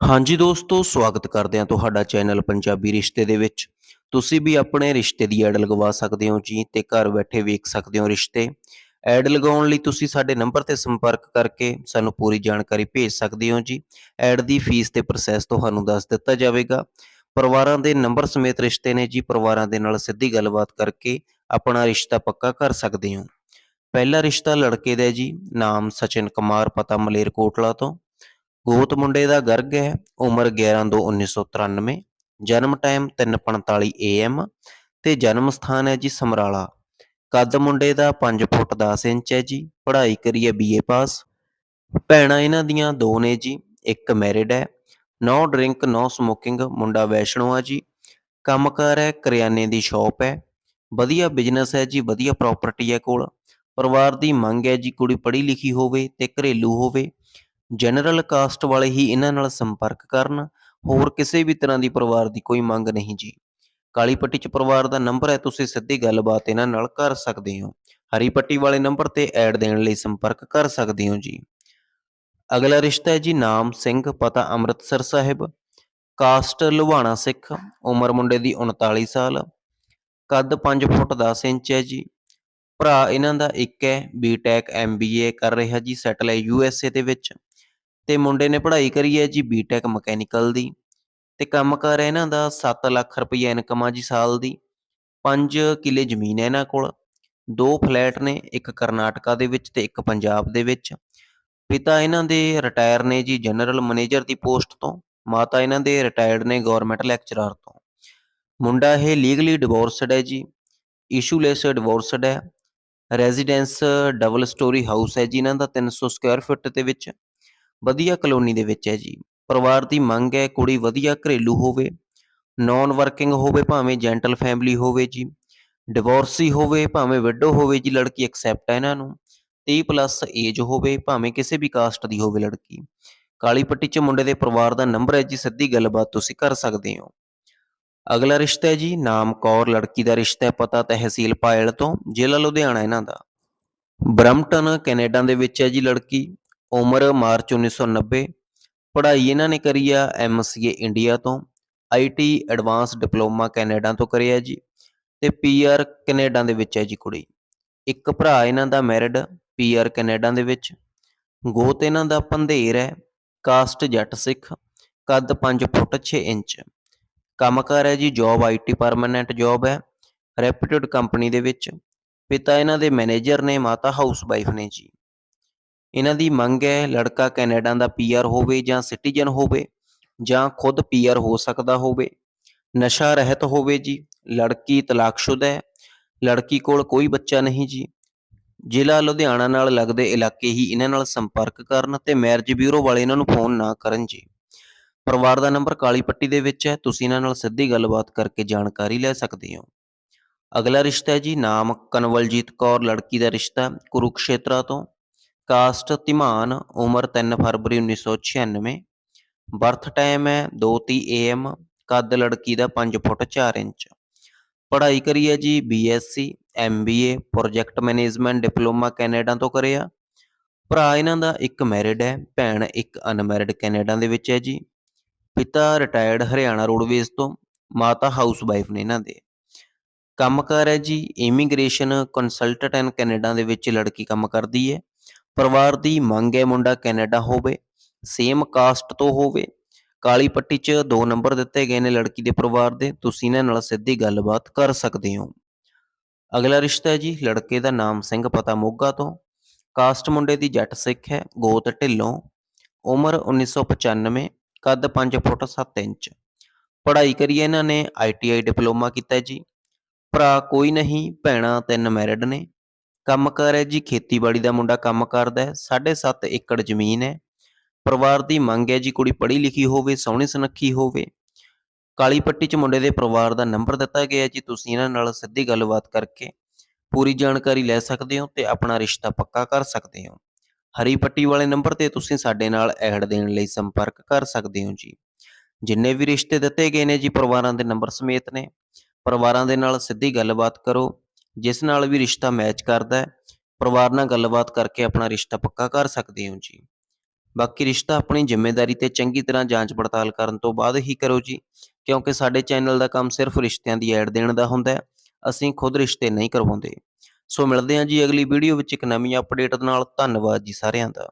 ਹਾਂਜੀ ਦੋਸਤੋ, ਸਵਾਗਤ ਕਰਦੇ ਹਾਂ ਤੁਹਾਡਾ ਚੈਨਲ ਪੰਜਾਬੀ ਰਿਸ਼ਤੇ ਦੇ ਵਿੱਚ। ਤੁਸੀਂ ਵੀ ਆਪਣੇ ਰਿਸ਼ਤੇ ਦੀ ਐਡ ਲਗਵਾ ਸਕਦੇ ਹੋ ਜੀ ਤੇ ਘਰ ਬੈਠੇ ਵੇਖ ਸਕਦੇ ਹੋ ਰਿਸ਼ਤੇ। ਐਡ ਲਗਾਉਣ ਲਈ ਤੁਸੀਂ ਸਾਡੇ ਨੰਬਰ ਤੇ ਸੰਪਰਕ ਕਰਕੇ ਸਾਨੂੰ ਪੂਰੀ ਜਾਣਕਾਰੀ ਭੇਜ ਸਕਦੇ ਹੋ ਜੀ। ਐਡ ਦੀ ਫੀਸ ਤੇ ਪ੍ਰੋਸੈਸ ਤੁਹਾਨੂੰ ਦੱਸ ਦਿੱਤਾ ਜਾਵੇਗਾ। ਪਰਿਵਾਰਾਂ ਦੇ ਨੰਬਰ ਸਮੇਤ ਰਿਸ਼ਤੇ ਨੇ ਜੀ, ਪਰਿਵਾਰਾਂ ਦੇ ਨਾਲ ਸਿੱਧੀ ਗੱਲਬਾਤ ਕਰਕੇ ਆਪਣਾ ਰਿਸ਼ਤਾ ਪੱਕਾ ਕਰ ਸਕਦੇ ਹੋ। ਪਹਿਲਾ ਰਿਸ਼ਤਾ ਲੜਕੇ ਦਾ ਜੀ, ਨਾਮ ਸਚਿਨ ਕੁਮਾਰ, ਪਤਾ ਮਲੇਰਕੋਟਲਾ ਤੋਂ। ਗੋਤ ਮੁੰਡੇ ਦਾ ਗਰਗ ਹੈ, ਉਮਰ 11/2/1993 ਜਨਮ ਟਾਈਮ 3:45 AM ਤੇ ਜਨਮ ਸਥਾਨ ਹੈ ਜੀ ਸਮਰਾਲਾ। ਕੱਦ ਮੁੰਡੇ ਦਾ 5 ਫੁੱਟ 10 ਇੰਚ ਹੈ ਜੀ, ਪੜ੍ਹਾਈ ਕਰੀ ਹੈ BA ਪਾਸ। ਭੈਣਾਂ ਇਹਨਾਂ ਦੀਆਂ ਦੋ ਨੇ ਜੀ, ਇੱਕ ਮੈਰਿਡ ਹੈ, ਨੋ ਡਰਿੰਕ ਨੋ ਸਮੋਕਿੰਗ ਮੁੰਡਾ ਵੈਸ਼ਨੋ ਆ ਜੀ। ਕੰਮਕਾਰ ਹੈ, ਕਰਿਆਨੇ ਦੀ ਸ਼ਾਪ ਹੈ, ਵਧੀਆ ਬਿਜ਼ਨਸ ਹੈ ਜੀ, ਵਧੀਆ ਪ੍ਰਾਪਰਟੀ ਹੈ ਕੋਲ। ਪਰਿਵਾਰ ਦੀ ਮੰਗ ਹੈ ਜੀ ਕੁੜੀ ਪੜ੍ਹੀ ਲਿਖੀ ਹੋਵੇ ਤੇ ਘਰੇਲੂ ਹੋਵੇ। ਜਨਰਲ ਕਾਸਟ ਵਾਲੇ ਹੀ ਇਹਨਾਂ ਨਾਲ ਸੰਪਰਕ ਕਰਨ, ਹੋਰ ਕਿਸੇ ਵੀ ਤਰ੍ਹਾਂ ਦੀ ਪਰਿਵਾਰ ਦੀ ਕੋਈ ਮੰਗ ਨਹੀਂ ਜੀ। ਕਾਲੀ ਪੱਟੀ ਚ ਪਰਿਵਾਰ ਦਾ ਨੰਬਰ ਹੈ, ਤੁਸੀਂ ਸਿੱਧੀ ਗੱਲਬਾਤ ਇਹਨਾਂ ਨਾਲ ਕਰ ਸਕਦੇ ਹੋ। ਹਰੀ ਪੱਟੀ ਵਾਲੇ ਨੰਬਰ ਤੇ ਐਡ ਦੇਣ ਲਈ ਸੰਪਰਕ ਕਰ ਸਕਦੇ ਹੋ ਜੀ। ਅਗਲਾ ਰਿਸ਼ਤਾ ਹੈ ਜੀ ਨਾਮ ਸਿੰਘ, ਪਤਾ ਅੰਮ੍ਰਿਤਸਰ ਸਾਹਿਬ। ਕਾਸਟ ਲੁਹਾਣਾ ਸਿੱਖ, ਉਮਰ ਮੁੰਡੇ ਦੀ 39 ਸਾਲ। ਕੱਦ 5 ਫੁੱਟ 10 ਇੰਚ ਹੈ ਜੀ। ਭਰਾ ਇਹਨਾਂ ਦਾ ਇੱਕ ਹੈ ਬੀਟੈਕ ਐਮਬੀਏ ਕਰ ਰਿਹਾ ਜੀ ਸੈਟਲ ਹੈ ਯੂਐਸਏ ਦੇ ਵਿੱਚ। ਤੇ ਮੁੰਡੇ ਨੇ ਪੜ੍ਹਾਈ ਕਰੀ ਹੈ ਜੀ ਬੀਟੈਕ ਮਕੈਨੀਕਲ ਦੀ ਤੇ ਕੰਮਕਾਰ ਹੈ ਇਹਨਾਂ ਦਾ 7 ਲੱਖ ਰੁਪਏ ਇਨਕਮ ਆ ਜੀ ਸਾਲ ਦੀ। 5 ਕਿੱਲੇ ਜ਼ਮੀਨ ਹੈ ਇਹਨਾਂ ਕੋਲ, ਦੋ ਫਲੈਟ ਨੇ, ਇੱਕ ਕਰਨਾਟਕਾ ਦੇ ਵਿੱਚ ਤੇ ਇੱਕ ਪੰਜਾਬ ਦੇ ਵਿੱਚ। ਪਿਤਾ ਇਹਨਾਂ ਦੇ ਰਿਟਾਇਰ ਨੇ ਜੀ ਜਨਰਲ ਮੈਨੇਜਰ ਦੀ ਪੋਸਟ ਤੋਂ, ਮਾਤਾ ਇਹਨਾਂ ਦੇ ਰਿਟਾਇਰਡ ਨੇ ਗਵਰਨਮੈਂਟ ਲੈਕਚਰਰ ਤੋਂ। ਮੁੰਡਾ ਇਹ ਲੀਗਲੀ ਡਿਵੋਰਸਡ ਹੈ ਜੀ ਇਸ਼ੂਲੈਸ ਡਿਵੋਰਸਡ ਹੈ। ਰੈਜ਼ੀਡੈਂਸ ਡਬਲ ਸਟੋਰੀ ਹਾਊਸ ਹੈ ਜੀ ਇਹਨਾਂ ਦਾ 300 ਸਕੁਅਰ ਫੁੱਟ ਦੇ ਵਿੱਚ। ਵਧੀਆ ਕਲੋਨੀ ਦੇ ਵਿੱਚ ਹੈ ਜੀ। ਪਰਿਵਾਰ ਦੀ ਮੰਗ ਹੈ ਕੁੜੀ ਵਧੀਆ ਘਰੇਲੂ ਹੋਵੇ ਨਾਨ ਵਰਕਿੰਗ ਹੋਵੇ ਭਾਵੇਂ ਜੈਂਟਲ ਫੈਮਿਲੀ ਹੋਵੇ ਜੀ ਡਿਵੋਰਸੀ ਹੋਵੇ ਭਾਵੇਂ ਵਿਡੋ ਹੋਵੇ ਜੀ, ਲੜਕੀ ਐਕਸੈਪਟ ਹੈ ਇਹਨਾਂ ਨੂੰ 30 ਪਲੱਸ ਏਜ ਹੋਵੇ ਭਾਵੇਂ ਕਿਸੇ ਵੀ ਕਾਸਟ ਦੀ ਹੋਵੇ ਲੜਕੀ। ਕਾਲੀ ਪੱਟੀ 'ਚ ਮੁੰਡੇ ਦੇ ਪਰਿਵਾਰ ਦਾ ਨੰਬਰ ਹੈ ਜੀ, ਸਿੱਧੀ ਗੱਲਬਾਤ ਤੁਸੀਂ ਕਰ ਸਕਦੇ ਹੋ। ਅਗਲਾ ਰਿਸ਼ਤਾ ਹੈ ਜੀ, ਨਾਮ ਕੌਰ, ਲੜਕੀ ਦਾ ਰਿਸ਼ਤਾ ਹੈ ਪਤਾ ਤਹਿਸੀਲ ਪਾਇਲ ਤੋਂ, ਜ਼ਿਲ੍ਹਾ ਲੁਧਿਆਣਾ ਇਹਨਾਂ ਦਾ। ਬਰਮਟਨ ਕੈਨੇਡਾ ਦੇ ਵਿੱਚ ਹੈ ਜੀ ਲੜਕੀ। ਉਮਰ ਮਾਰਚ 1990 ਪੜ੍ਹਾਈ ਇਹਨਾਂ ਨੇ ਕਰੀ ਆ ਐਮਸੀਏ ਇੰਡੀਆ ਤੋਂ ਆਈਟੀ ਐਡਵਾਂਸ ਡਿਪਲੋਮਾ ਕੈਨੇਡਾ ਤੋਂ ਕਰਿਆ ਜੀ ਤੇ ਪੀਆਰ ਕੈਨੇਡਾ ਦੇ ਵਿੱਚ ਹੈ ਜੀ ਕੁੜੀ। ਇੱਕ ਭਰਾ ਇਹਨਾਂ ਦਾ ਮੈਰਿਡ ਪੀਆਰ ਕੈਨੇਡਾ ਦੇ ਵਿੱਚ। ਗੋਤ ਇਹਨਾਂ ਦਾ ਪੰਧੇਰ ਹੈ, ਕਾਸਟ ਜੱਟ ਸਿੱਖ, ਕੱਦ 5 ਫੁੱਟ 6 ਇੰਚ। ਕੰਮ ਕੰਮਕਾਰ ਹੈ ਜੀ ਜੌਬ ਆਈਟੀ ਪਰਮਨੈਂਟ ਜੌਬ ਹੈ, ਰੈਪਿਊਟਡ ਕੰਪਨੀ ਦੇ ਵਿੱਚ। ਪਿਤਾ ਇਹਨਾਂ ਦੇ ਮੈਨੇਜਰ ਨੇ, ਮਾਤਾ ਹਾਊਸ ਵਾਈਫ ਨੇ ਜੀ। ਇਹਨਾਂ ਦੀ ਮੰਗ ਹੈ ਲੜਕਾ ਕੈਨੇਡਾ ਦਾ ਪੀਆਰ ਹੋਵੇ ਜਾਂ ਸਿਟੀਜ਼ਨ ਹੋਵੇ ਜਾਂ ਖੁਦ ਪੀਆਰ ਹੋ ਸਕਦਾ ਹੋਵੇ। ਨਸ਼ਾ ਰਹਿਤ ਹੋਵੇ ਜੀ, ਲੜਕੀ ਤਲਾਕਸ਼ੁਦਾ ਹੈ, ਲੜਕੀ ਕੋਲ ਕੋਈ ਬੱਚਾ ਨਹੀਂ ਜੀ। ਜ਼ਿਲ੍ਹਾ ਲੁਧਿਆਣਾ ਨਾਲ ਲੱਗਦੇ ਇਲਾਕੇ ਹੀ ਇਹਨਾਂ ਨਾਲ ਸੰਪਰਕ ਕਰਨ ਤੇ ਮੈਰਿਜ ਬਿਊਰੋ ਵਾਲੇ ਇਹਨਾਂ ਨੂੰ ਫੋਨ ਨਾ ਕਰਨ ਜੀ। ਪਰਿਵਾਰ ਦਾ ਨੰਬਰ ਕਾਲੀ ਪੱਟੀ ਦੇ ਵਿੱਚ ਹੈ, ਤੁਸੀਂ ਇਹਨਾਂ ਨਾਲ ਸਿੱਧੀ ਗੱਲਬਾਤ ਕਰਕੇ ਜਾਣਕਾਰੀ ਲੈ ਸਕਦੇ ਹੋ। ਅਗਲਾ ਰਿਸ਼ਤਾ ਹੈ ਜੀ, ਨਾਮ ਕਨਵਲਜੀਤ ਕੌਰ, ਲੜਕੀ ਦਾ ਰਿਸ਼ਤਾ ਕੁਰੂਕਸ਼ੇਤਰਾ ਤੋਂ। ਕਾਸਟ ਧੀਮਾਨ ਉਮਰ 3 ਫਰਵਰੀ 1996 ਬਰਥ ਟਾਈਮ ਹੈ 2:30 AM ਕੱਦ ਲੜਕੀ ਦਾ 5 ਫੁੱਟ 4 ਇੰਚ। ਪੜ੍ਹਾਈ ਕਰੀ ਹੈ ਜੀ BSc MBA project management diploma Canada ਤੋਂ ਕਰਿਆ। ਭਰਾ ਇਹਨਾਂ ਦਾ ਇੱਕ ਮੈਰਿਡ ਹੈ, ਭੈਣ ਇੱਕ ਅਨਮੈਰਿਡ ਕੈਨੇਡਾ ਦੇ ਵਿੱਚ ਹੈ ਜੀ। ਪਿਤਾ ਰਿਟਾਇਰਡ ਹਰਿਆਣਾ ਰੋਡਵੇਜ਼ ਤੋਂ, ਮਾਤਾ ਹਾਊਸ ਵਾਈਫ ਨੇ ਇਹਨਾਂ ਦੇ। ਕੰਮ ਕੰਮਕਾਰ ਹੈ ਜੀ ਇਮੀਗ੍ਰੇਸ਼ਨ ਕੰਸਲਟੈਂਟ ਐਨ ਕੈਨੇਡਾ ਦੇ ਵਿੱਚ ਲੜਕੀ ਕੰਮ ਕਰਦੀ ਹੈ। ਪਰਿਵਾਰ ਦੀ ਮੰਗ ਹੈ ਮੁੰਡਾ ਕੈਨੇਡਾ ਹੋਵੇ ਸੇਮ ਕਾਸਟ ਤੋਂ ਹੋਵੇ। ਕਾਲੀ ਪੱਟੀ 'ਚ ਦੋ ਨੰਬਰ ਦਿੱਤੇ ਗਏ ਨੇ ਲੜਕੀ ਦੇ ਪਰਿਵਾਰ ਦੇ। ਤੁਸੀਂ ਇਹਨਾਂ ਨਾਲ ਸਿੱਧੀ ਗੱਲਬਾਤ ਕਰ ਸਕਦੇ ਹੋ। ਅਗਲਾ ਰਿਸ਼ਤਾ ਹੈ ਜੀ ਲੜਕੇ ਦਾ ਨਾਮ ਸਿੰਘ ਪਤਾ ਮੋਗਾ ਤੋਂ। ਕਾਸਟ ਮੁੰਡੇ ਦੀ ਜੱਟ ਸਿੱਖ ਹੈ, ਗੋਤ ਢਿੱਲੋਂ। ਉਮਰ 1995 ਕੱਦ 5 ਫੁੱਟ 7 ਇੰਚ। ਪੜ੍ਹਾਈ ਕਰੀ ਇਹਨਾਂ ਨੇ ਆਈਟੀਆਈ ਡਿਪਲੋਮਾ ਕੀਤਾ ਜੀ। ਭਰਾ ਕੋਈ ਨਹੀਂ, ਭੈਣਾਂ ਤਿੰਨ ਮੈਰਿਡ ਨੇ। ਕੰਮਕਾਰ ਹੈ ਜੀ, ਖੇਤੀਬਾੜੀ ਦਾ ਮੁੰਡਾ ਕੰਮ ਕਰਦਾ ਹੈ 7.5 ਏਕੜ ਜ਼ਮੀਨ ਹੈ। ਪਰਿਵਾਰ ਦੀ ਮੰਗ ਹੈ ਜੀ, ਕੁੜੀ ਪੜ੍ਹੀ ਲਿਖੀ ਹੋਵੇ, ਸੋਹਣੀ ਸੁਨੱਖੀ ਹੋਵੇ। ਕਾਲੀ ਪੱਟੀ 'ਚ ਮੁੰਡੇ ਦੇ ਪਰਿਵਾਰ ਦਾ ਨੰਬਰ ਦਿੱਤਾ ਗਿਆ ਜੀ, ਤੁਸੀਂ ਇਹਨਾਂ ਨਾਲ ਸਿੱਧੀ ਗੱਲਬਾਤ ਕਰਕੇ ਪੂਰੀ ਜਾਣਕਾਰੀ ਲੈ ਸਕਦੇ ਹੋ ਤੇ ਆਪਣਾ ਰਿਸ਼ਤਾ ਪੱਕਾ ਕਰ ਸਕਦੇ ਹੋ। ਹਰੀ ਪੱਟੀ ਵਾਲੇ ਨੰਬਰ ਤੇ ਤੁਸੀਂ ਸਾਡੇ ਨਾਲ ਐਡ ਦੇਣ ਲਈ ਸੰਪਰਕ ਕਰ ਸਕਦੇ ਹੋ ਜੀ। ਜਿੰਨੇ ਵੀ ਰਿਸ਼ਤੇ ਦਿੱਤੇ ਗਏ ਨੇ ਜੀ, ਪਰਿਵਾਰਾਂ ਦੇ ਨੰਬਰ ਸਮੇਤ ਨੇ। ਪਰਿਵਾਰਾਂ ਦੇ ਨਾਲ ਸਿੱਧੀ ਗੱਲਬਾਤ ਕਰੋ। ਜਿਸ ਨਾਲ ਵੀ ਰਿਸ਼ਤਾ ਮੈਚ ਕਰਦਾ ਹੈ, ਪਰਿਵਾਰ ਨਾਲ ਗੱਲਬਾਤ ਕਰਕੇ ਆਪਣਾ ਰਿਸ਼ਤਾ ਪੱਕਾ ਕਰ ਸਕਦੇ ਹੋ ਜੀ। ਬਾਕੀ ਰਿਸ਼ਤਾ ਆਪਣੀ ਜ਼ਿੰਮੇਵਾਰੀ ਤੇ ਚੰਗੀ ਤਰ੍ਹਾਂ ਜਾਂਚ ਪੜਤਾਲ ਕਰਨ ਤੋਂ ਬਾਅਦ ਹੀ ਕਰੋ ਜੀ, ਕਿਉਂਕਿ ਸਾਡੇ ਚੈਨਲ ਦਾ ਕੰਮ ਸਿਰਫ ਰਿਸ਼ਤਿਆਂ ਦੀ ਐਡ ਦੇਣ ਦਾ ਹੁੰਦਾ ਹੈ, ਅਸੀਂ ਖੁਦ ਰਿਸ਼ਤੇ ਨਹੀਂ ਕਰਵਾਉਂਦੇ। ਸੋ ਮਿਲਦੇ ਹਾਂ ਜੀ ਅਗਲੀ ਵੀਡੀਓ ਵਿੱਚ ਇੱਕ ਨਵੀਂ ਅਪਡੇਟ ਨਾਲ, ਧੰਨਵਾਦ ਜੀ ਸਾਰਿਆਂ ਦਾ।